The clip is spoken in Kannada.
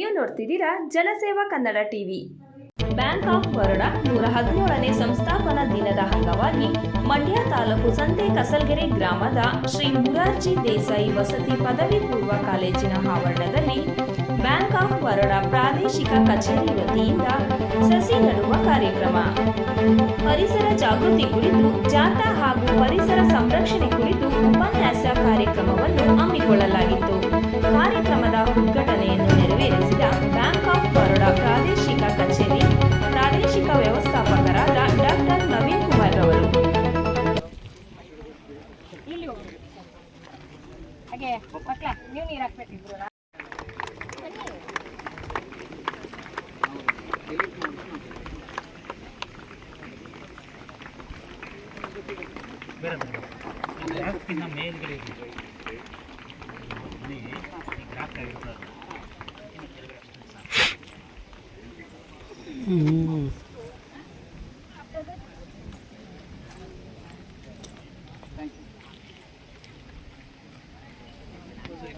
ನೋಡ್ತಿದ್ದೀರಾ Janaseva Kannada TV. Bank of Baroda ನೂರ ಹದಿನೇಳನೇ ಸಂಸ್ಥಾಪನಾ ದಿನದ ಅಂಗವಾಗಿ ಮಂಡ್ಯ ತಾಲೂಕು ಸಂತೆ ಕಸಲ್ಗೆರೆ ಗ್ರಾಮದ ಶ್ರೀ ಮುರಾರ್ಜಿ ದೇಸಾಯಿ ವಸತಿ ಪದವಿ ಪೂರ್ವ ಕಾಲೇಜಿನ ಆವರಣದಲ್ಲಿ ಬ್ಯಾಂಕ್ ಆಫ್ ಬರೋಡಾ ಪ್ರಾದೇಶಿಕ ಕಚೇರಿ ವತಿಯಿಂದ ಸಸಿ ನೆಡುವ ಕಾರ್ಯಕ್ರಮ. ಪರಿಸರ ಜಾಗೃತಿ ಕುರಿತು ಜಾಥಾ ಹಾಗೂ ಪರಿಸರ ಸಂರಕ್ಷಣೆ ಕುರಿತು ಉಪನ್ಯಾಸ ಕಾರ್ಯಕ್ರಮವನ್ನು ಹಮ್ಮಿಕೊಳ್ಳಲಾಗಿತ್ತು. ಕಾರ್ಯಕ್ರಮದ ಹಾಗೆ ಮಕ್ಳ ನೀವು ನೀರು ಹಾಕ್ಬೇಕಿದ್ರು ಗ್ರಾಫ್ಕಿಂತ ಮೇಲ್ಗಡೆ ಇದೆ ಇಲ್ಲಿ ಈ ಗ್ರಾಫ್ ಆಗಿರ್ತದೆ